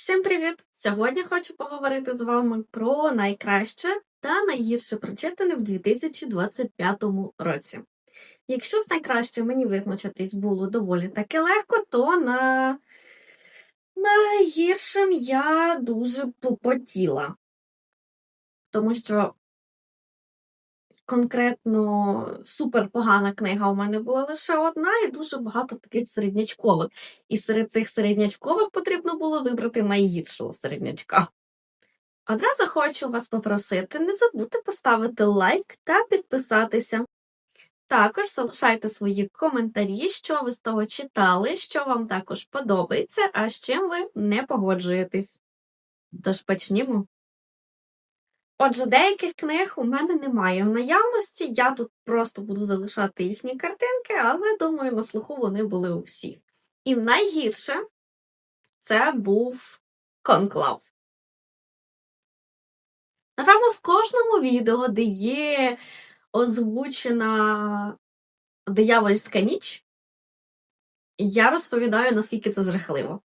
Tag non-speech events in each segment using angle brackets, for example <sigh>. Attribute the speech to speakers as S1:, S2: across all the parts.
S1: Всім привіт! Сьогодні хочу поговорити з вами про найкраще та найгірше прочитане в 2025 році. Якщо з найкраще мені визначитись було доволі таки легко, то на найгіршим я дуже попотіла. Тому що конкретно супер погана книга у мене була лише одна, і дуже багато таких середнячкових. І серед цих середнячкових потрібно було вибрати найгіршого середнячка. Одразу хочу вас попросити не забудьте поставити лайк та підписатися. Також залишайте свої коментарі, що ви з того читали, що вам також подобається, а з чим ви не погоджуєтесь. Тож почнімо. Отже, деяких книг у мене немає в наявності, я тут просто буду залишати їхні картинки, але думаю, на слуху вони були у всіх. І найгірше це був конклав. Напевно, в кожному відео, де є озвучена диявольська ніч, я розповідаю, наскільки це жахливо.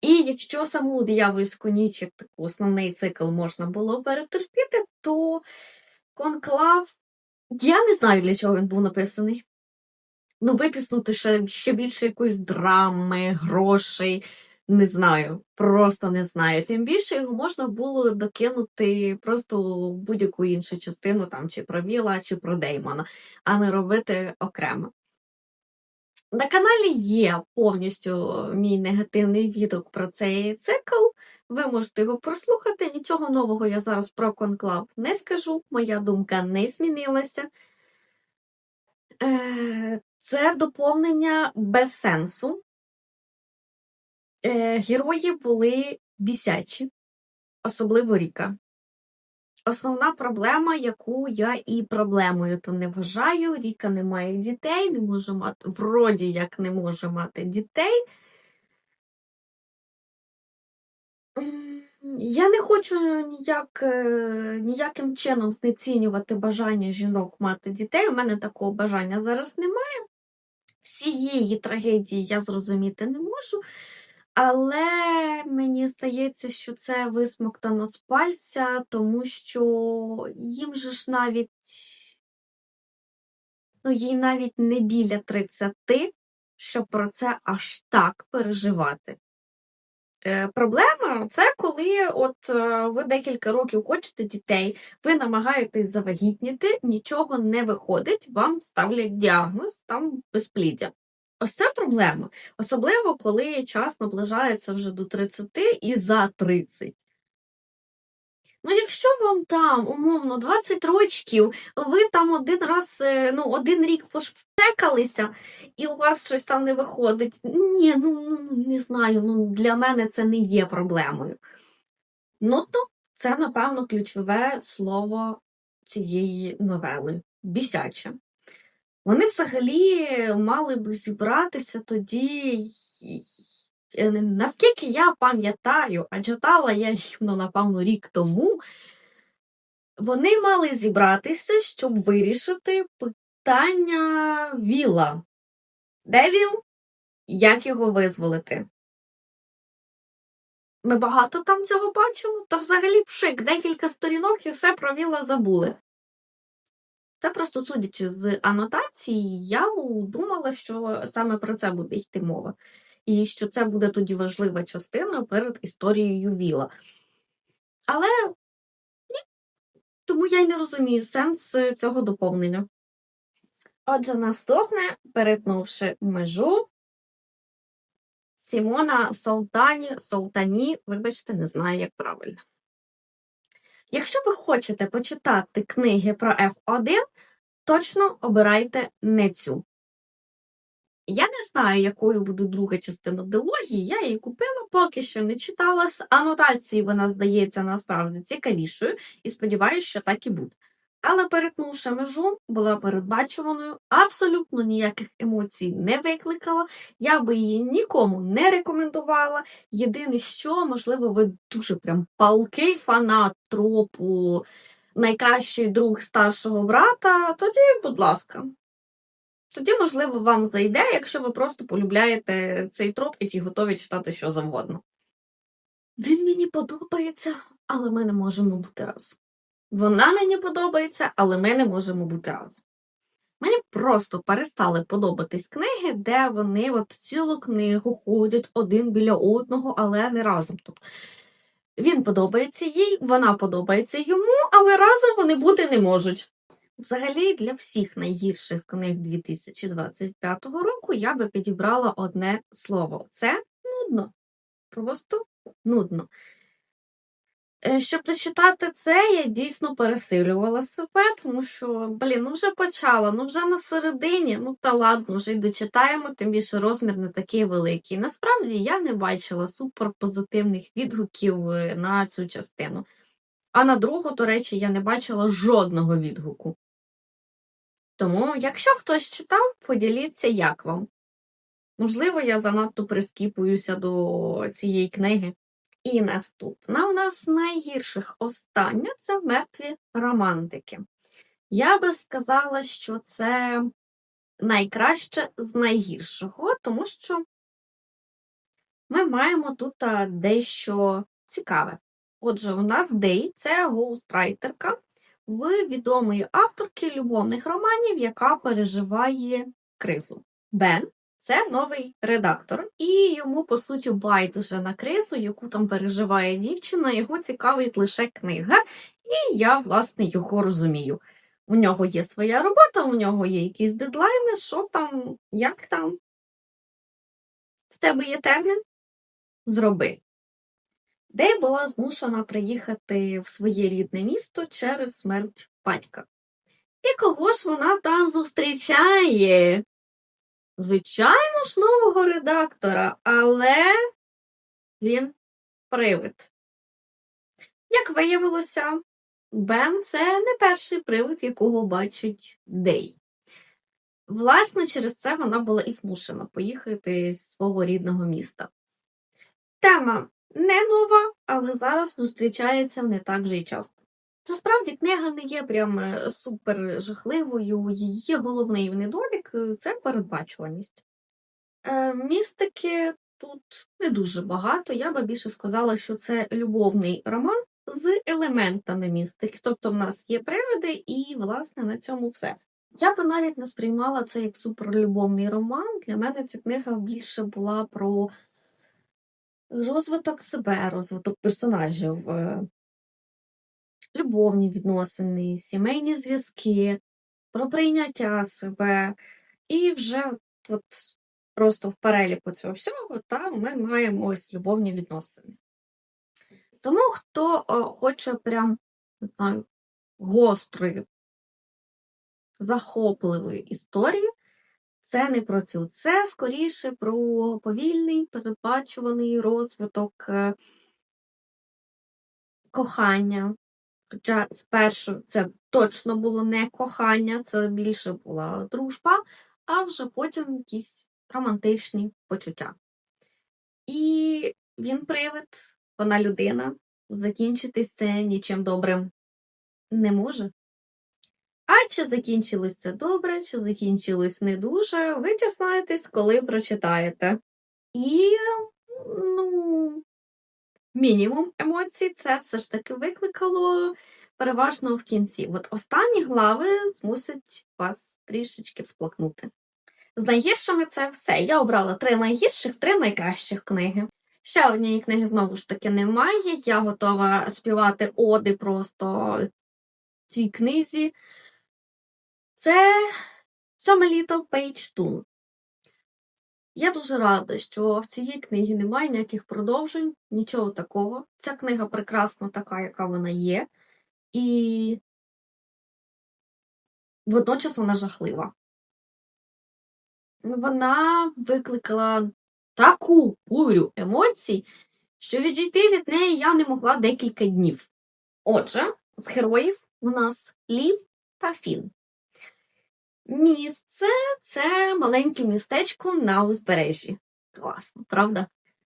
S1: І якщо саму диявольську ніч, як таку основний цикл можна було перетерпіти, то конклав. Я не знаю, для чого він був написаний. Ну, витиснути ще, ще більше якоїсь драми, грошей. Не знаю, просто не знаю. Тим більше його можна було докинути просто в будь-яку іншу частину, там, чи про Віла, чи про Деймона, а не робити окремо. На каналі є повністю мій негативний відгук про цей цикл. Ви можете його прослухати. Нічого нового я зараз про конклав не скажу. Моя думка не змінилася. Е, Це доповнення без сенсу. Е, Герої були бісячі, особливо Ріка. Основна проблема, яку я і проблемою то не вважаю, Ріка не має дітей, не може мати, вроді як не може мати дітей. Я не хочу ніяк, е, ніяким чином знецінювати бажання жінок мати дітей. У мене такого бажання зараз немає. Всієї трагедії я зрозуміти не можу. Але мені здається, що це висмоктано з пальця, тому що їм же ж навіть, ну, їй навіть не біля 30, щоб про це аж так переживати. Е, Проблема це коли от е, ви декілька років хочете дітей, ви намагаєтесь завагітніти, нічого не виходить, вам ставлять діагноз, там безпліддя. Ось це проблема. Особливо, коли час наближається вже до 30 і за 30. Ну, якщо вам там, умовно, 20 рочків, ви там один раз, е, ну, один рік пошпекалися, і у вас щось там не виходить. Ні, ну, ну ну, не знаю, ну для мене це не є проблемою. Ну, то це, напевно, ключове слово цієї новели бісяче. Вони взагалі мали би зібратися тоді, наскільки я пам'ятаю, а читала я рівно, напевно, рік тому, вони мали зібратися, щоб вирішити питання Віла. Де Віл? Як його визволити? Ми багато там цього бачимо, та взагалі пшик, декілька сторінок і все про Віла забули. Це просто судячи з анотації, я думала, що саме про це буде йти мова. І що це буде тоді важлива частина перед історією Віла. Але ні, тому я й не розумію сенс цього доповнення. Отже, наступне, перетнувши межу, Сімона Солтані, Солтані, вибачте, не знаю, як правильно. Якщо ви хочете почитати книги про F1, точно обирайте не цю. Я не знаю, якою буде друга частина дилогії, я її купила, поки що не читала. З анотації вона здається насправді цікавішою, і сподіваюся, що так і буде. Але перетнувши межу, була передбачуваною, абсолютно ніяких емоцій не викликала. Я би її нікому не рекомендувала. Єдине, що, можливо, ви дуже прям палкий фанат тропу найкращий друг старшого брата, тоді, будь ласка. Тоді, можливо, вам зайде, якщо ви просто полюбляєте цей троп і ті готові читати що завгодно. Він мені подобається, але ми не можемо бути разом. Вона мені подобається, але ми не можемо бути разом. Мені просто перестали подобатись книги, де вони от цілу книгу ходять один біля одного, але не разом. Тобто він подобається їй, вона подобається йому, але разом вони бути не можуть. Взагалі, для всіх найгірших книг 2025 року я би підібрала одне слово: це нудно. Просто нудно. Е, Щоб дочитати це, я дійсно пересилювала себе, тому що, блін, ну вже почала, ну вже на середині, ну та ладно, вже й дочитаємо, тим більше розмір не такий великий. Насправді я не бачила суперпозитивних відгуків е, на цю частину. А на другу, до речі, я не бачила жодного відгуку. Тому, якщо хтось читав, поділіться, як вам. Можливо, я занадто прискіпуюся до цієї книги. І наступна у нас найгірших остання це мертві романтики. Я би сказала, що це найкраще з найгіршого, тому що ми маємо тут дещо цікаве. Отже, у нас Дей це гоустрайтерка в відомої авторки любовних романів, яка переживає кризу. Бен це новий редактор, і йому, по суті, байдуже на кризу, яку там переживає дівчина, його цікавить лише книга, і я, власне, його розумію. У нього є своя робота, у нього є якісь дедлайни, що там, як там. В тебе є термін? Зроби. Дей була змушена приїхати в своє рідне місто через смерть батька. І кого ж вона там зустрічає? Звичайно ж, нового редактора, але він привид. Як виявилося, Бен це не перший привид, якого бачить Дей. Власне, через це вона була і змушена поїхати з свого рідного міста. Тема не нова, але зараз зустрічається не так же й часто. Насправді книга не є прям е, супер жахливою, її головний недолік е, це передбачуваність. Е, містики тут не дуже багато, я би більше сказала, що це любовний роман з елементами містики. Тобто в нас є привиди, і, власне, на цьому все. Я би навіть не сприймала це як суперлюбовний роман. Для мене ця книга більше була про розвиток себе, розвиток персонажів, е, любовні відносини, сімейні зв'язки, про прийняття себе. І вже от просто в переліку цього всього там ми маємо ось любовні відносини. Тому хто о, хоче прям, не знаю, гострої, захопливої історії, це не про цю. Це скоріше про повільний, передбачуваний розвиток е, кохання. Хоча спершу це точно було не кохання, це більше була дружба, а вже потім якісь романтичні почуття. І він привид, вона людина, закінчитись це нічим добрим не може. А чи закінчилось це добре, чи закінчилось не дуже, ви дізнаєтесь, коли прочитаєте. І, ну, мінімум емоцій це все ж таки викликало переважно в кінці. От останні глави змусять вас трішечки всплакнути. З найгіршими це все. Я обрала три найгірших, три найкращих книги. Ще однієї книги знову ж таки немає. Я готова співати оди просто цій книзі. Це сьоме літо Пейдж Тун. Я дуже рада, що в цієї книги немає ніяких продовжень, нічого такого. Ця книга прекрасна така, яка вона є, і водночас вона жахлива. Вона викликала таку бурю емоцій, що відійти від неї я не могла декілька днів. Отже, з героїв у нас Лів та Фін. Місце це маленьке містечко на узбережжі. Класно, правда?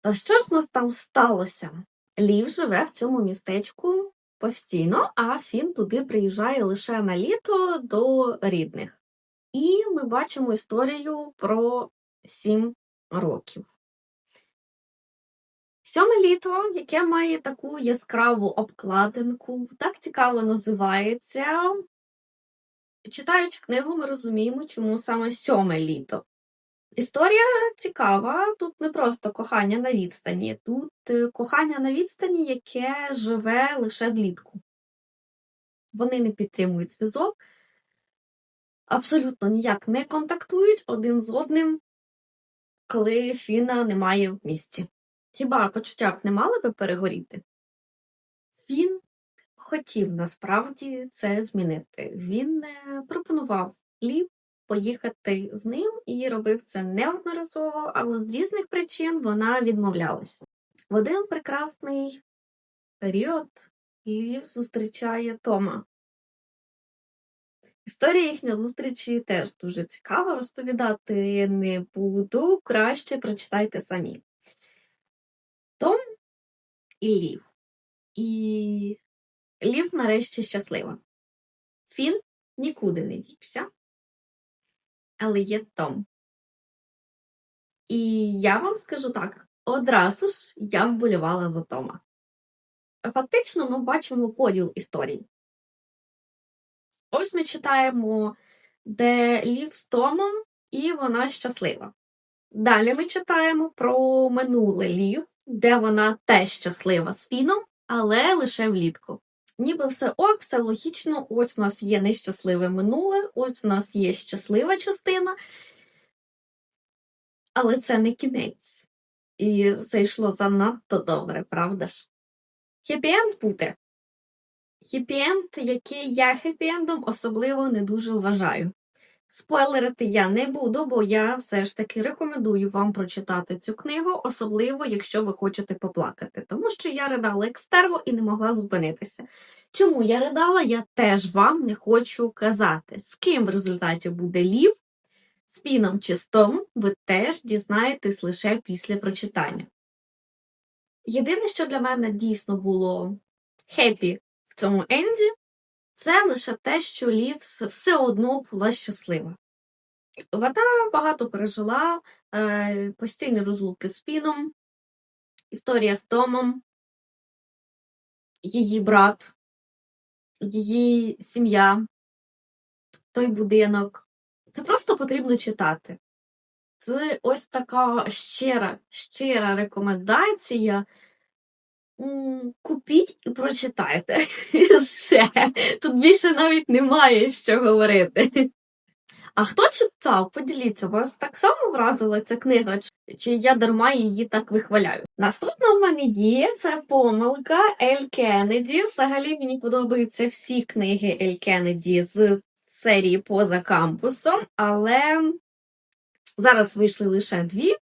S1: Та що ж нас там сталося? Лів живе в цьому містечку постійно, а Фін туди приїжджає лише на літо до рідних. І ми бачимо історію про сім років. Сьоме літо, яке має таку яскраву обкладинку, так цікаво називається. Читаючи книгу, ми розуміємо, чому саме сьоме літо. Історія цікава. Тут не просто кохання на відстані, тут е, кохання на відстані, яке живе лише влітку. Вони не підтримують зв'язок, абсолютно ніяк не контактують один з одним, коли Фіна немає в місті. Хіба почуття б не мали би перегоріти? Він хотів насправді це змінити. Він е, пропонував Лів поїхати з ним і робив це неодноразово, але з різних причин вона відмовлялася. В один прекрасний період Лів зустрічає Тома. Історія їхньої зустрічі теж дуже цікава. Розповідати не буду, краще прочитайте самі. Том і Лів. І Лів нарешті щаслива. Фін нікуди не дівся, але є Том. І я вам скажу так: одразу ж я вболівала за Тома. Фактично, ми бачимо поділ історії. Ось ми читаємо, де Лів з Томом, і вона щаслива. Далі ми читаємо про минуле Лів, де вона теж щаслива з Фіном, але лише влітку. Ніби все ок, все логічно, ось в нас є нещасливе минуле, ось в нас є щаслива частина, але це не кінець. І все йшло занадто добре, правда ж? Хеппі-енд буде. Хеппі-енд, який я хеппі-ендом особливо не дуже вважаю. Спойлерити я не буду, бо я все ж таки рекомендую вам прочитати цю книгу, особливо, якщо ви хочете поплакати, тому що я ридала як і не могла зупинитися. Чому я ридала, я теж вам не хочу казати. З ким в результаті буде лів, з піном чи з ви теж дізнаєтесь лише після прочитання. Єдине, що для мене дійсно було хеппі в цьому Енді, це лише те, що Лів все одно була щаслива. Вона багато пережила, е, постійні розлуки з Фіном, історія з Томом, її брат, її сім'я, той будинок. Це просто потрібно читати. Це ось така щира, щира рекомендація. Купіть і прочитайте. <laughs> Все. Тут більше навіть немає що говорити. А хто читав? Поділіться, вас так само вразила ця книга, чи я дарма її так вихваляю? Наступна в мене є це помилка Ель Кеннеді. Взагалі мені подобаються всі книги Ель Кеннеді з серії поза кампусом, але зараз вийшли лише дві.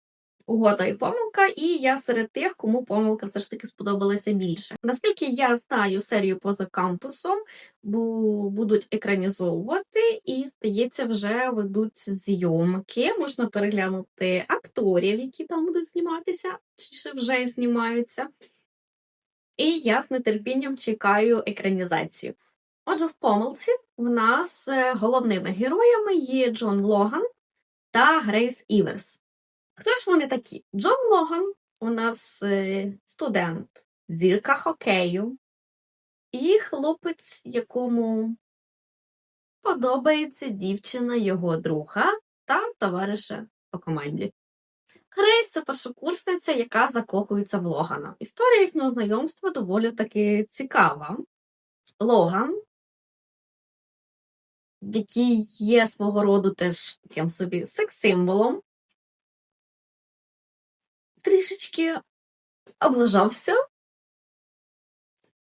S1: Угода і помилка, і я серед тих, кому помилка все ж таки сподобалася більше. Наскільки я знаю серію поза кампусом, бу- будуть екранізовувати, і здається, вже ведуть зйомки. Можна переглянути акторів, які там будуть зніматися, чи вже знімаються. І я з нетерпінням чекаю екранізацію. Отже, в помилці в нас е, головними героями є Джон Логан та Грейс Іверс. Хто ж вони такі? Джон Логан у нас е, студент, зірка хокею, і хлопець, якому подобається дівчина його друга та товариша по команді. Грейс це першокурсниця, яка закохується в Логана. Історія їхнього знайомства доволі таки цікава. Логан, який є свого роду теж таким собі секс-символом, трішечки облажався,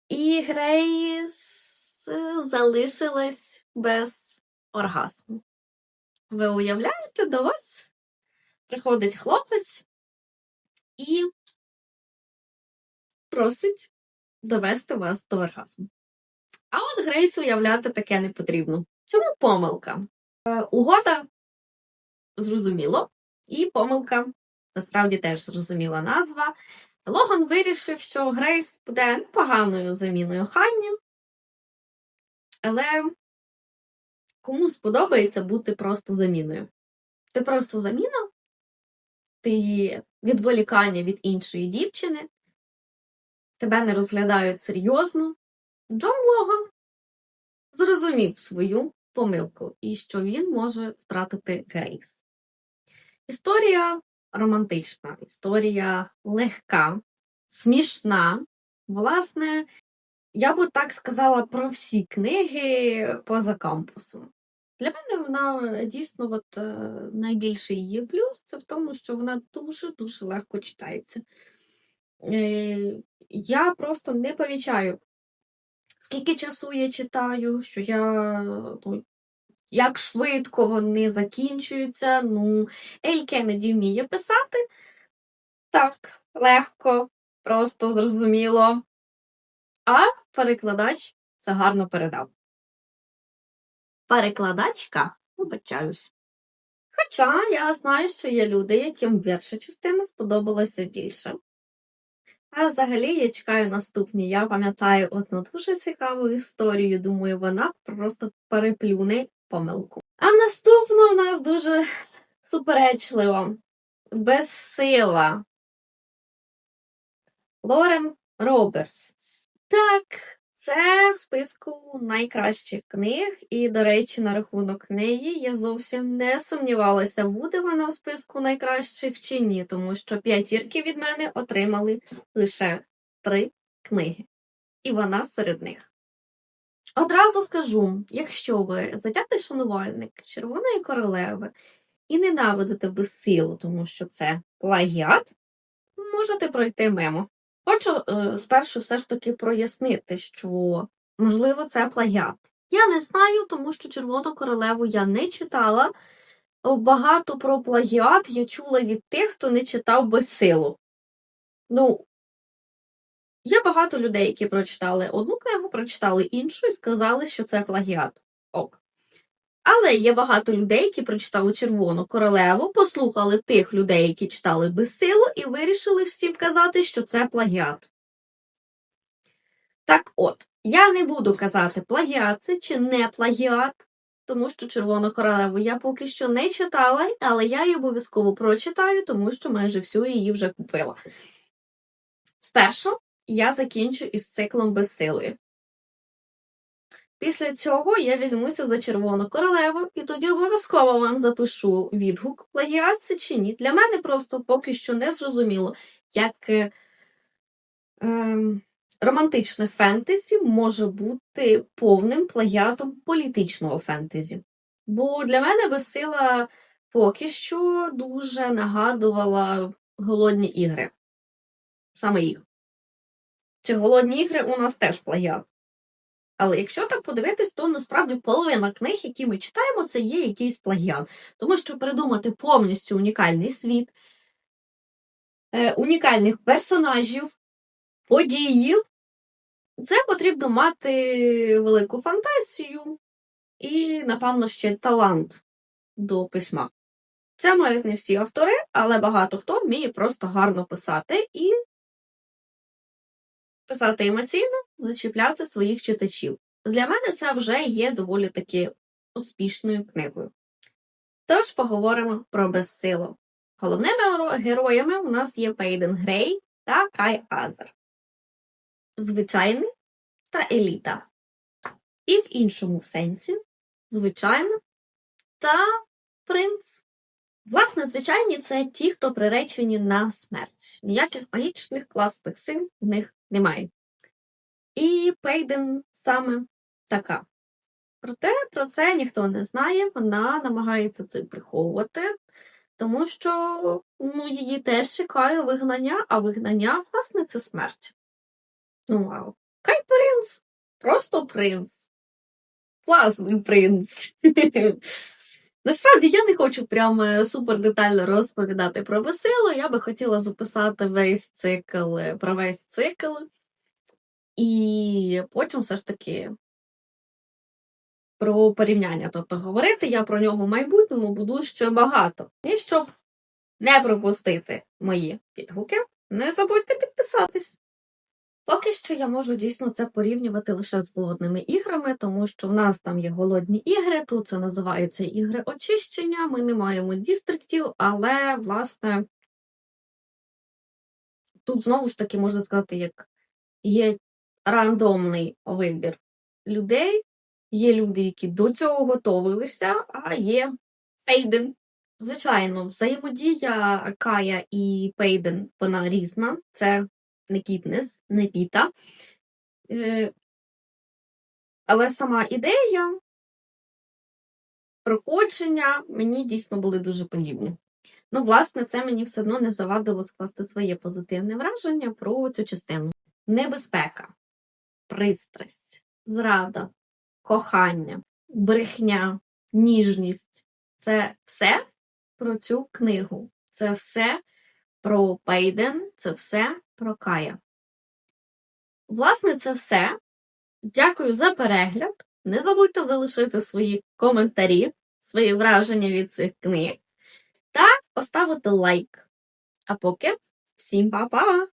S1: і Грейс залишилась без оргазму. Ви уявляєте, до вас приходить хлопець і просить довести вас до оргазму. А от Грейс уявляти таке не потрібно. Чому помилка? Е, угода зрозуміло, і помилка насправді теж зрозуміла назва. Логан вирішив, що Грейс буде непоганою заміною Ханні, але кому сподобається бути просто заміною. Ти просто заміна, ти відволікання від іншої дівчини, тебе не розглядають серйозно. Джон Логан зрозумів свою помилку і що він може втратити Грейс. Історія романтична, історія легка, смішна. Власне, я би так сказала про всі книги поза кампусом. Для мене вона е, дійсно от, е, найбільший її плюс це в тому, що вона дуже-дуже легко читається. Е, я просто не помічаю, скільки часу я читаю, що я ну, як швидко вони закінчуються. Ну, Ель Кеннеді вміє писати. Так, легко, просто зрозуміло. А перекладач це гарно передав. Перекладачка, вибачаюсь. Хоча я знаю, що є люди, яким перша частина сподобалася більше. А взагалі я чекаю наступні. Я пам'ятаю одну дуже цікаву історію. Думаю, вона просто переплюне помилку. А наступна у нас дуже суперечлива, безсила. Лорен Робертс. Так, це в списку найкращих книг, і, до речі, на рахунок неї я зовсім не сумнівалася, буде вона в списку найкращих чи ні, тому що п'ятірки від мене отримали лише три книги, і вона серед них. Одразу скажу, якщо ви затятий шанувальник Червоної королеви і ненавидите безсилу, тому що це плагіат, можете пройти мимо. Хочу е, спершу все ж таки прояснити, що можливо це плагіат. Я не знаю, тому що Червону королеву я не читала. Багато про плагіат я чула від тих, хто не читав безсилу. Ну, є багато людей, які прочитали одну книгу, прочитали іншу і сказали, що це плагіат. Ок. Але є багато людей, які прочитали Червону королеву, послухали тих людей, які читали безсилу, і вирішили всім казати, що це плагіат. Так от, я не буду казати, плагіат це чи не плагіат, тому що Червону королеву я поки що не читала, але я її обов'язково прочитаю, тому що майже всю її вже купила. Спершу я закінчу із циклом безсилою. Після цього я візьмуся за червону королеву і тоді обов'язково вам запишу відгук, плагіат чи ні. Для мене просто поки що не зрозуміло, як е, е, романтичне фентезі може бути повним плагіатом політичного фентезі. Бо для мене безсила поки що дуже нагадувала голодні ігри. Саме їх. Чи голодні ігри у нас теж плагіат. Але якщо так подивитись, то насправді половина книг, які ми читаємо, це є якийсь плагіат. Тому що придумати повністю унікальний світ, е, унікальних персонажів, події, це потрібно мати велику фантазію і, напевно, ще талант до письма. Це мають не всі автори, але багато хто вміє просто гарно писати і писати емоційно, зачіпляти своїх читачів. Для мене це вже є доволі таки успішною книгою. Тож поговоримо про безсилу. Головними героями у нас є Пейден Грей та Кай Азер. Звичайний та еліта. І в іншому сенсі, звичайна та принц. Власне, звичайні це ті, хто приречені на смерть. Ніяких магічних класних сил в них немає. І Пейден саме така. Проте про це ніхто не знає, вона намагається це приховувати, тому що ну, її теж чекає вигнання, а вигнання, власне, це смерть. Ну, вау. Кай принц! Просто принц. Класний принц. <laughs> Насправді я не хочу прям е, супер детально розповідати про весело. Я би хотіла записати весь цикл е, про весь цикл. І потім все ж таки про порівняння. Тобто говорити я про нього в майбутньому буду ще багато. І щоб не пропустити мої підгуки, не забудьте підписатись. Поки що я можу дійсно це порівнювати лише з голодними іграми, тому що в нас там є голодні ігри, тут це називаються ігри очищення. Ми не маємо дістриктів, але власне тут знову ж таки можна сказати, як є рандомний вибір людей, є люди, які до цього готовилися, а є Пейден. Звичайно, взаємодія Кая і Пейден вона різна. Це не Кітнес, не Піта. Е, але сама ідея проходження мені дійсно були дуже подібні. Ну, власне, це мені все одно не завадило скласти своє позитивне враження про цю частину. Небезпека, пристрасть, зрада, кохання, брехня, ніжність це все про цю книгу. Це все про Пейден, це все про Кая. Власне, це все. Дякую за перегляд. Не забудьте залишити свої коментарі, свої враження від цих книг та поставити лайк. А поки всім па-па!